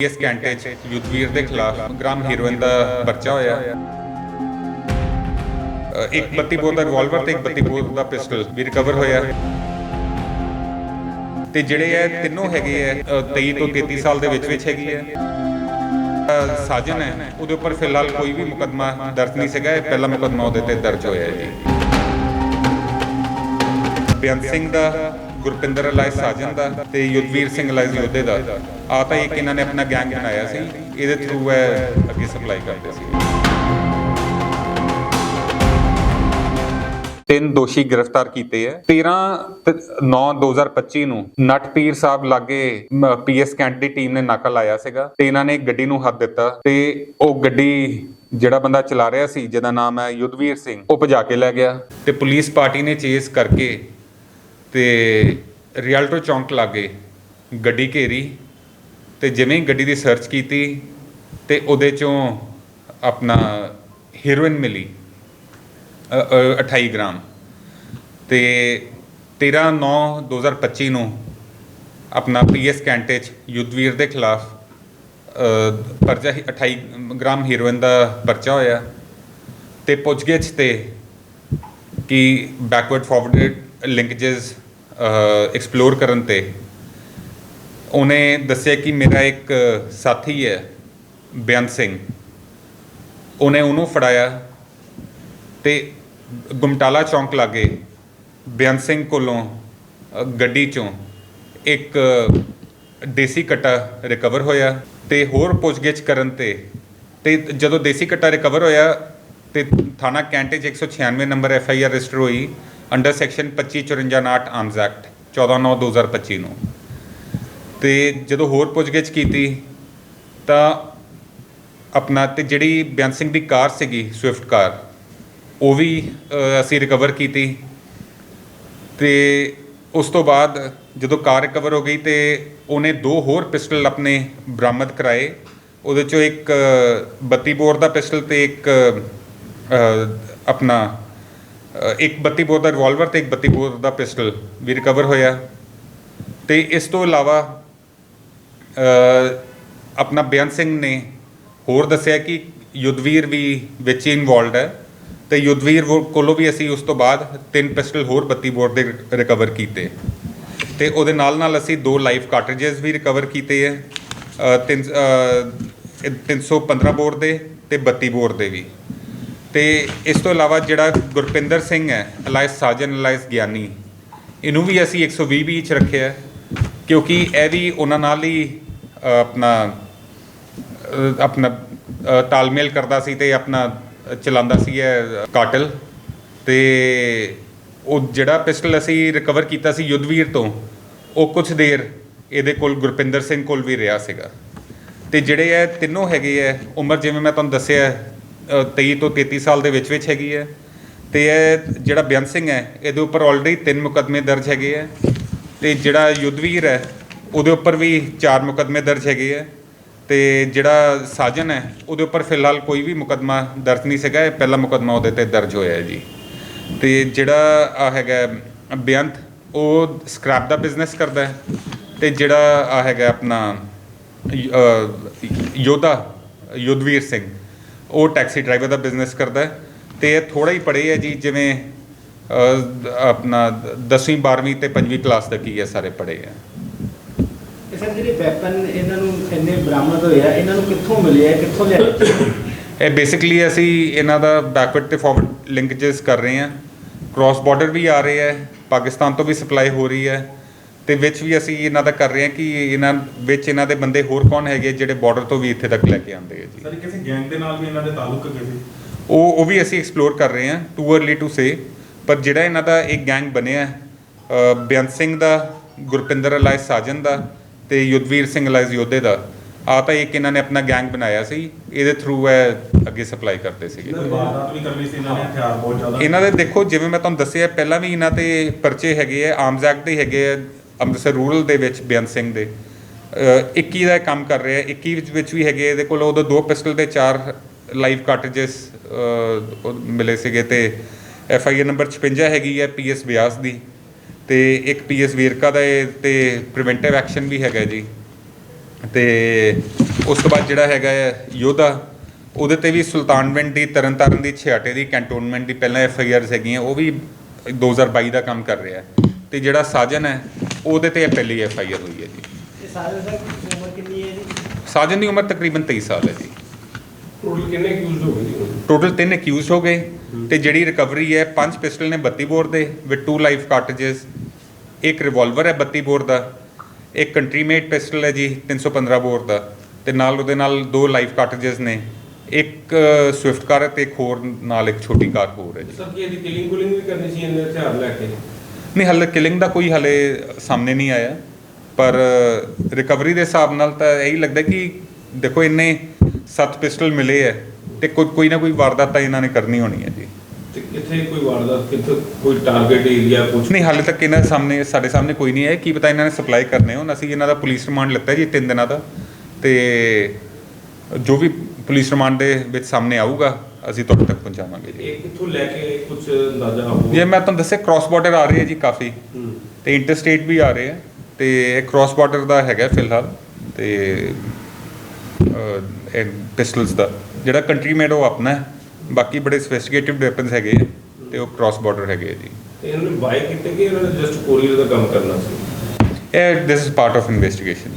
ਇਸ ਘੰਟੇ 'ਚ ਯੁੱਧਵੀਰ ਦੇ ਖਿਲਾਫ ਗ੍ਰਾਮ ਹੀਰੋਇਨ ਦਾ ਪਰਚਾ ਹੋਇਆ। ਇੱਕ 32 ਬੋਰ ਦਾ ਰਿਵਾਲਵਰ ਤੇ ਇੱਕ 32 ਬੋਰ ਦਾ ਪਿਸਟਲ ਵੀ ਰਿਕਵਰ ਹੋਇਆ। ਤੇ ਜਿਹੜੇ ਇਹ ਤਿੰਨੋਂ ਹੈਗੇ ਆ 23 ਤੋਂ 33 ਸਾਲ ਦੇ ਵਿੱਚ ਵਿੱਚ ਹੈਗੀ ਹੈ ਸਾਜਨ ਹੈ, ਉਹਦੇ ਉੱਪਰ ਫਿਲਹਾਲ ਕੋਈ ਵੀ ਮੁਕੱਦਮਾ ਦਰਜ ਨਹੀਂ ਸੀਗਾ, ਇਹ ਪਹਿਲਾ ਮੁਕੱਦਮਾ ਉਹਦੇ ਤੇ ਦਰਜ ਹੋਇਆ ਜੀ। ਬੇਅੰਤ ਸਿੰਘ ਦਾ ਗੁਰਪਿੰਦਰ ਅਲਾਈ ਸਾਜਨ ਦਾ ਤੇ ਯੁੱਧਵੀਰ ਸਿੰਘ ਅਲਾਈ ਯੋਧੇ ਦਾ। ਆ ਤਾਂ ਇੱਕ ਇਹਨਾਂ ਨੇ ਆਪਣਾ ਗੈਂਗ ਬਣਾਇਆ ਸੀ। ਇਹਦੇ ਥਰੂ ਇਹ ਅੱਗੇ ਸਪਲਾਈ ਕਰਦੇ ਸੀ। ਤਿੰਨ ਦੋਸ਼ੀ ਗ੍ਰਿਫਤਾਰ ਕੀਤੇ ਹੈ 13 9 2025 ਨੂੰ ਨਟਪੀਰ ਸਾਹਿਬ ਲਾਗੇ ਪੀਐਸ ਕੈਂਟ ਦੀ ਟੀਮ ਨੇ ਨਾਕਾ ਲਾਇਆ ਸੀਗਾ ਤੇ ਇਹਨਾਂ ਨੇ ਗੱਡੀ ਨੂੰ ਹੱਥ ਦਿੱਤਾ ਤੇ ਉਹ ਗੱਡੀ ਜਿਹੜਾ ਬੰਦਾ ਚਲਾ ਰਿਹਾ ਸੀ, ਜਿਹਦਾ ਨਾਮ ਹੈ ਯੁੱਧਵੀਰ ਸਿੰਘ, ਉਹ ਭਜਾ ਕੇ ਲੈ ਗਿਆ। ਤੇ ਪੁਲਿਸ ਪਾਰਟੀ ਨੇ ਚੇਸ ਕਰਕੇ ਤੇ ਰਿਆਲਟੋ ਚੌਂਕ ਲਾਗੇ ਗੱਡੀ ਘੇਰੀ ਤੇ ਜਿਵੇਂ ਹੀ ਗੱਡੀ ਦੀ ਸਰਚ ਕੀਤੀ ਤੇ ਉਹਦੇ ਚੋਂ ਆਪਣਾ ਹੀਰੋਇਨ ਮਿਲੀ ਅ, ਅ, 28 ਗ੍ਰਾਮ ਤੇ 13 9 2025 ਨੂੰ ਆਪਣਾ ਪੀਐਸ ਕੈਂਟੇ 'ਚ ਯੁੱਧਵੀਰ ਦੇ ਖਿਲਾਫ ਪਰਚਾ ਹੀ 28 ਗ੍ਰਾਮ ਹੀਰੋਇਨ ਦਾ ਪਰਚਾ ਹੋਇਆ ਤੇ ਪੁੱਛਗਿੱਛ ਤੇ ਕਿ ਬੈਕਵਰਡ ਫਾਰਵਰਡ ਲਿੰਕੇजेस ਐਕਸਪਲੋਰ ਕਰਨ ਤੇ, ਉਹਨੇ ਦੱਸਿਆ ਕਿ ਮੇਰਾ ਇੱਕ ਸਾਥੀ ਹੈ ਬੇਅੰਤ ਸਿੰਘ। ਉਹਨੇ ਉਹਨੂੰ ਫੜਾਇਆ ਤੇ ਗੁਮਟਾਲਾ ਚੌਂਕ ਲਾਗੇ ਬੇਅੰਤ ਸਿੰਘ ਕੋਲੋਂ ਗੱਡੀ ਚੋਂ ਇੱਕ ਦੇਸੀ ਕਟਾ ਰਿਕਵਰ ਹੋਇਆ ਤੇ ਹੋਰ ਪੁੱਛਗਿੱਛ ਕਰਨ ਤੇ ਤੇ ਜਦੋਂ ਦੇਸੀ ਕਟਾ ਰਿਕਵਰ ਹੋਇਆ ਤੇ ਥਾਣਾ ਕੈਂਟੇ 'ਚ 196 number F I R register ਹੋਈ ਅੰਡਰ ਸੈਕਸ਼ਨ 2554 ਆਰਮਸ ਐਕਟ 14/9/2025 ਨੂੰ ਤੇ ਜਦੋਂ ਹੋਰ ਪੁੱਛਗਿੱਛ ਕੀਤੀ ਤਾਂ ਆਪਣਾ ਤੇ ਜਿਹੜੀ ਬੇਅੰਤ ਸਿੰਘ ਦੀ ਕਾਰ ਸੀਗੀ ਸਵਿਫਟ ਕਾਰ ਉਹ ਵੀ ਅਸੀਂ ਰਿਕਵਰ ਕੀਤੀ। ਤੇ ਉਸ ਤੋਂ ਬਾਅਦ ਜਦੋਂ ਕਾਰ ਰਿਕਵਰ ਹੋ ਗਈ ਤੇ ਉਹਨੇ ਦੋ ਹੋਰ ਪਿਸਟਲ ਆਪਣੇ ਬਰਾਮਦ ਕਰਾਏ। ਉਹਦੇ ਚੋਂ ਇੱਕ ਅ, 32 ਬੋਰ ਦਾ ਪਿਸਟਲ ਤੇ ਇੱਕ ਆਪਣਾ ਇੱਕ 32 ਬੋਰ ਦਾ ਰਿਵਾਲਵਰ ਤੇ ਇੱਕ 32 ਬੋਰ ਦਾ ਪਿਸਟਲ ਵੀ ਰਿਕਵਰ ਹੋਇਆ। ਤੇ ਇਸ ਤੋਂ ਇਲਾਵਾ ਆਪਣਾ ਬੇਅੰਤ ਸਿੰਘ ਨੇ ਹੋਰ ਦੱਸਿਆ ਕਿ ਯੁੱਧਵੀਰ ਵੀ ਵਿੱਚ ਇਨਵੋਲਡ ਹੈ। ਤੇ ਯੁੱਧਵੀਰ ਵੋ- ਕੋਲੋਂ ਵੀ ਅਸੀਂ ਉਸ ਤੋਂ ਬਾਅਦ ਤਿੰਨ ਪਿਸਟਲ ਹੋਰ 32 ਬੋਰ ਦੇ ਰਿਕਵਰ ਕੀਤੇ। ਤੇ ਉਹਦੇ ਨਾਲ ਨਾਲ ਅਸੀਂ ਦੋ ਲਾਈਫ ਕਾਰਟ੍ਰਿਜਸ ਵੀ ਰਿਕਵਰ ਕੀਤੇ ਹੈ। ਅ, ਤਿੰਨ ਅ, ਇਹ 315 ਬੋਰ ਦੇ ਤੇ 32 ਬੋਰ ਦੇ ਵੀ। ਤੇ ਇਸ ਤੋਂ ਇਲਾਵਾ ਜਿਹੜਾ ਗੁਰਪਿੰਦਰ ਸਿੰਘ ਹੈ, ਅਲਾਇਸ ਸਾਜਨ, ਅਲਾਇਸ ਗਿਆਨੀ, ਇਹਨੂੰ ਵੀ ਅਸੀਂ 120 ਵੀ ਚ ਰੱਖਿਆ ਕਿਉਂਕਿ ਇਹ ਵੀ ਉਹਨਾਂ ਨਾਲ ਹੀ ਆਪਣਾ ਆਪਣਾ ਤਾਲਮੇਲ ਕਰਦਾ ਸੀ ਤੇ ਆਪਣਾ ਚਲਾਉਂਦਾ ਸੀ ਇਹ ਕਾਟਲ ਤੇ ਉਹ ਜਿਹੜਾ ਪਿਸਟਲ ਅਸੀਂ ਰਿਕਵਰ ਕੀਤਾ ਸੀ ਯੁੱਧਵੀਰ ਤੋਂ, ਉਹ ਕੁਝ ਦੇਰ ਇਹਦੇ ਕੋਲ ਗੁਰਪਿੰਦਰ ਸਿੰਘ ਕੋਲ ਵੀ ਰਿਹਾ ਸੀਗਾ। ਤੇ ਜਿਹੜੇ ਇਹ ਤਿੰਨੋਂ ਹੈਗੇ ਆ ਉਮਰ ਜਿਵੇਂ ਮੈਂ ਤੁਹਾਨੂੰ ਦੱਸਿਆ 23 ਤੋਂ 33 ਸਾਲ ਦੇ ਵਿੱਚ ਵਿੱਚ ਹੈਗੀ ਹੈ। ਤੇ ਇਹ ਜਿਹੜਾ ਬੇਅੰਤ ਸਿੰਘ ਹੈ, ਇਹਦੇ ਉੱਪਰ ਆਲਰੇਡੀ ਤਿੰਨ ਮੁਕੱਦਮੇ ਦਰਜ ਹੈਗੇ ਹੈ। ਤੇ ਜਿਹੜਾ ਯੁੱਧਵੀਰ ਹੈ, ਉਹਦੇ ਉੱਪਰ ਵੀ ਚਾਰ ਮੁਕੱਦਮੇ ਦਰਜ ਹੈਗੇ ਹੈ। ਤੇ ਜਿਹੜਾ ਸਾਜਨ ਹੈ, ਉਹਦੇ ਉੱਪਰ ਫਿਲਹਾਲ ਕੋਈ ਵੀ ਮੁਕੱਦਮਾ ਦਰਜ ਨਹੀਂ ਸੀਗਾ। ਇਹ ਪਹਿਲਾ ਮੁਕੱਦਮਾ ਉਹਦੇ ਤੇ ਦਰਜ ਹੋਇਆ ਹੈ ਜੀ। ਤੇ ਜਿਹੜਾ ਆ ਹੈਗਾ ਬੇਅੰਤ ਉਹ ਸਕ੍ਰੈਪ ਦਾ ਬਿਜ਼ਨਸ ਕਰਦਾ ਹੈ। ਤੇ ਜਿਹੜਾ ਆ ਹੈਗਾ ਆਪਣਾ ਯੋਧਾ ਯੁੱਧਵੀਰ ਸਿੰਘ। ਉਹ ਟੈਕਸੀ ਡਰਾਈਵਰ ਦਾ ਬਿਜ਼ਨਸ ਕਰਦਾ ਹੈ ਤੇ ਇਹ ਥੋੜਾ ਹੀ ਪੜ੍ਹੇ ਹੈ ਜੀ ਜਿਵੇਂ ਆਪਣਾ 10ਵੀਂ 12ਵੀਂ ਤੇ 5ਵੀਂ ਕਲਾਸ ਤੱਕ ਹੀ ਹੈ ਸਾਰੇ ਪੜ੍ਹੇ ਹੈ। ਇਹ ਸਰ ਜਿਹੜੇ ਵੈਪਨ ਇਹਨਾਂ ਨੂੰ ਇੰਨੇ ਬਰਾਮਦ ਹੋਏ ਆ ਇਹਨਾਂ ਨੂੰ ਕਿੱਥੋਂ ਮਿਲੇ ਆ ਕਿੱਥੋਂ ਲਿਆਏ ਇਹ ਬੇਸਿਕਲੀ ਅਸੀਂ ਇਹਨਾਂ ਦਾ ਬੈਕਵਰਡ ਤੇ ਫਾਰਵਰਡ ਲਿੰਕੇजेस ਕਰ ਰਹੇ ਹਾਂ। ਕ੍ਰਾਸ ਬਾਰਡਰ ਵੀ ਆ ਰਹੇ ਹੈ ਪਾਕਿਸਤਾਨ ਤੋਂ ਵੀ ਸਪਲਾਈ ਹੋ ਰਹੀ ਹੈ। ਤੇ ਵਿੱਚ ਵੀ ਅਸੀਂ ਇਹਨਾਂ ਦਾ ਕਰ ਰਹੇ ਹਾਂ ਕਿ ਇਹਨਾਂ ਵਿੱਚ ਇਹਨਾਂ ਦੇ ਬੰਦੇ ਹੋਰ ਕੌਣ ਹੈਗੇ ਜਿਹੜੇ ਬਾਰਡਰ ਤੋਂ ਵੀ ਇੱਥੇ ਤੱਕ ਲੈ ਕੇ ਆਉਂਦੇ ਹੈ ਜੀ। ਸਰ ਕਿਸੇ ਗੈਂਗ ਦੇ ਨਾਲ ਵੀ ਇਹਨਾਂ ਦੇ ਤਾਲੁਕ ਹੈਗੇ ਸੀ? ਉਹ ਉਹ ਵੀ ਅਸੀਂ ਐਕਸਪਲੋਰ ਕਰ ਰਹੇ ਹਾਂ ਟੂ अर्ਲੀ ਟੂ ਸੇ ਪਰ ਜਿਹੜਾ ਇਹਨਾਂ ਦਾ ਇੱਕ ਗੈਂਗ ਬਣਿਆ ਬੇਅੰਤ ਸਿੰਘ ਦਾ ਗੁਰਪਿੰਦਰ ਅਲਾਇਸ ਸਾਜਨ ਦਾ ਤੇ ਯੁੱਧਵੀਰ ਸਿੰਘ ਅਲਾਇਸ ਯੋਧੇ ਦਾ ਆ ਤਾਂ ਇੱਕ ਇਹਨਾਂ ਨੇ ਆਪਣਾ ਗੈਂਗ ਬਣਾਇਆ ਸੀ ਇਹਦੇ ਥਰੂ ਇਹ ਅੱਗੇ ਸਪਲਾਈ ਕਰਦੇ ਸੀਗੇ। ਕੋਈ ਵਾਰਦਾਤ ਵੀ ਕਰਨੀ ਸੀ ਇਹਨਾਂ ਨੇ ਹਥਿਆਰ ਬਹੁਤ ਜ਼ਿਆਦਾ। ਇਹਨਾਂ ਦੇ ਦੇਖੋ ਜਿਵੇਂ ਮੈਂ ਤੁਹਾਨੂੰ ਦੱਸਿਆ ਪਹਿਲਾਂ ਵੀ ਇਹਨਾਂ ਤੇ ਪਰਚੇ ਹੈਗੇ ਆ ਆਰਮਸ ਐਕਟ ਦੇ ਹੈਗੇ ਆ ਅੰਮ੍ਰਿਤਸਰ ਰੂਰਲ ਦੇ ਵਿੱਚ ਬੇਅੰਤ ਸਿੰਘ ਦੇ। ਅ, 21 ਦਾ ਕੰਮ ਕਰ ਰਿਹਾ 21 ਵਿੱਚ ਵਿੱਚ ਵੀ ਹੈਗੇ ਇਹਦੇ ਕੋਲ ਉਦੋਂ ਦੋ ਪਿਸਟਲ ਤੇ ਚਾਰ ਲਾਈਵ ਕਾਰਟ੍ਰਿਜਸ ਮਿਲੇ ਸੀਗੇ ਤੇ ਐਫ ਆਈ ਆਰ ਨੰਬਰ 56 ਹੈਗੀ ਹੈ ਪੀ ਪੀਐਸ ਬਿਆਸ ਦੀ। ਤੇ ਇੱਕ ਪੀ ਪੀਐਸ ਵੇਰਕਾ ਦਾ ਇਹ ਤੇ ਪ੍ਰੀਵੈਂਟਿਵ ਐਕਸ਼ਨ ਵੀ ਹੈਗਾ ਜੀ। ਤੇ ਉਸ ਤੋਂ ਬਾਅਦ ਜਿਹੜਾ ਹੈਗਾ ਹੈ ਯੋਧਾ ਉਹਦੇ ਤੇ ਵੀ ਸੁਲਤਾਨਵਿੰਡ ਦੀ ਤਰਨਤਾਰਨ ਦੀ ਛਿਆਟੇ ਦੀ ਕੈਂਟੋਨਮੈਂਟ ਦੀ ਪਹਿਲਾਂ ਐਫ ਆਈ ਆਰਸ ਹੈਗੀਆਂ ਉਹ ਵੀ 2022 ਦਾ ਕੰਮ ਕਰ ਰਿਹਾ ਹੈ। ਤੇ ਜਿਹੜਾ ਸਾਜਨ ਹੈ ਉਹਦੇ ਤੇ ਇਹ ਪਹਿਲੀ ਐਫ ਆਈ ਆਰ ਹੋਈ ਹੈ ਜੀ। ਇਹ ਸਾਰੇ ਸਰ ਉਮਰ ਕਿੰਨੀ ਹੈ ਜੀ? ਸਾਜਨ ਦੀ ਉਮਰ ਤਕਰੀਬਨ 23 ਸਾਲ ਹੈ ਜੀ। ਟੋਟਲ ਕਿੰਨੇ ਅਕਿਊਜ਼ਡ ਹੋ ਗਏ ਜੀ ਹੁਣ? ਟੋਟਲ ਤਿੰਨ ਅਕਿਊਜ਼ ਹੋ ਗਏ ਤੇ ਜਿਹੜੀ ਰਿਕਵਰੀ ਹੈ ਪੰਜ ਪਿਸਟਲ ਨੇ 32 ਬੋਰ ਦੇ ਵਿਦ ਟੂ ਲਾਈਫ ਕਾਰਟ੍ਰਿਜਸ ਇੱਕ ਰਿਵਾਲਵਰ ਹੈ 32 ਬੋਰ ਦਾ ਇੱਕ ਕੰਟਰੀ ਮੇਡ ਪਿਸਟਲ ਹੈ ਜੀ 315 ਬੋਰ ਦਾ ਤੇ ਨਾਲ ਉਹਦੇ ਨਾਲ ਦੋ ਲਾਈਫ ਕਾਰਟ੍ਰਿਜਸ ਨੇ ਇੱਕ ਸਵਿਫਟ ਕਾਰ ਤੇ ਇੱਕ ਹੋਰ ਨਾਲ ਇੱਕ ਛੋਟੀ ਕਾਰ ਹੋਰ ਹੈ ਜੀ। ਸਰ ਕੀ ਇਹਦੀ ਕਿਲਿੰਗ ਕੁਲਿੰਗ ਵੀ ਕਰਨੀ ਸੀ ਇਹਨੇ ਹਥਿਆਰ ਲੈ ਕੇ? ਨਹੀਂ ਹਾਲੇ ਕਿਲਿੰਗ ਦਾ ਕੋਈ ਹਾਲੇ ਸਾਹਮਣੇ ਨਹੀਂ ਆਇਆ। ਪਰ ਰਿਕਵਰੀ ਦੇ ਹਿਸਾਬ ਨਾਲ ਤਾਂ ਇਹੀ ਲੱਗਦਾ ਕਿ ਦੇਖੋ ਇੰਨੇ ਸੱਤ ਪਿਸਟਲ ਮਿਲੇ ਹੈ ਤੇ ਕੋਈ ਕੋਈ ਨਾ ਕੋਈ ਵਾਰਦਾਤ ਤਾਂ ਇਹਨਾਂ ਨੇ ਕਰਨੀ ਹੋਣੀ ਹੈ ਜੀ। ਤੇ ਕਿੱਥੇ ਕੋਈ ਵਾਰਦਾਤ ਕਿੱਥੇ ਕੋਈ ਟਾਰਗੇਟ ਏਰੀਆ ਕੁਝ ਨਹੀਂ ਹਾਲੇ ਤੱਕ ਇਹਨਾਂ ਸਾਹਮਣੇ ਸਾਡੇ ਸਾਹਮਣੇ ਕੋਈ ਨਹੀਂ ਹੈ ਕੀ ਪਤਾ ਇਹਨਾਂ ਨੇ ਸਪਲਾਈ ਕਰਨੇ ਹੋਣ। ਅਸੀਂ ਇਹਨਾਂ ਦਾ ਪੁਲਿਸ ਰਿਮਾਂਡ ਲਿੱਤਾ ਜੀ ਤਿੰਨ ਦਿਨਾਂ ਦਾ। ਤੇ ਜੋ ਵੀ ਪੁਲਿਸ ਰਿਮਾਂਡ ਦੇ ਵਿੱਚ ਸਾਹਮਣੇ ਆਊਗਾ ਅਸੀਂ ਤੁਹਾਡੇ ਤੱਕ ਪਹੁੰਚਾਵਾਂਗੇ ਜੀ। ਇਹ ਕਿੱਥੋਂ ਲੈ ਕੇ ਕੁਝ ਅੰਦਾਜ਼ਾ ਹੋ ਜੇ ਮੈਂ ਤੁਹਾਨੂੰ ਦੱਸਿਆ ਕ੍ਰਾਸ ਬਾਰਡਰ ਆ ਰਹੇ ਹੈ ਜੀ ਕਾਫੀ। ਤੇ ਇੰਟਰਸਟੇਟ ਵੀ ਆ ਰਹੇ ਆ। ਤੇ ਇਹ ਕ੍ਰਾਸ ਬਾਰਡਰ ਦਾ ਹੈਗਾ ਫਿਲਹਾਲ। ਤੇ ਪਿਸਟਲਸ ਦਾ। ਜਿਹੜਾ ਕੰਟਰੀ ਮੇਡ ਉਹ ਆਪਣਾ ਹੈ। ਬਾਕੀ ਬੜੇ ਸਫਿਸਟੀਕੇਟਿਵ ਵੈਪਨਸ ਹੈਗੇ ਆ। ਤੇ ਉਹ ਕ੍ਰਾਸ ਬਾਰਡਰ ਹੈਗੇ ਆ ਜੀ। ਤੇ ਇਹਨਾਂ ਨੇ ਬਾਈ ਕੀਤੇ ਕਿ ਇਹਨਾਂ ਨੇ ਜਸਟ ਕੋਰੀਅਰ ਦਾ ਕੰਮ ਕਰਨਾ ਸੀ? ਇਹ this is part of investigation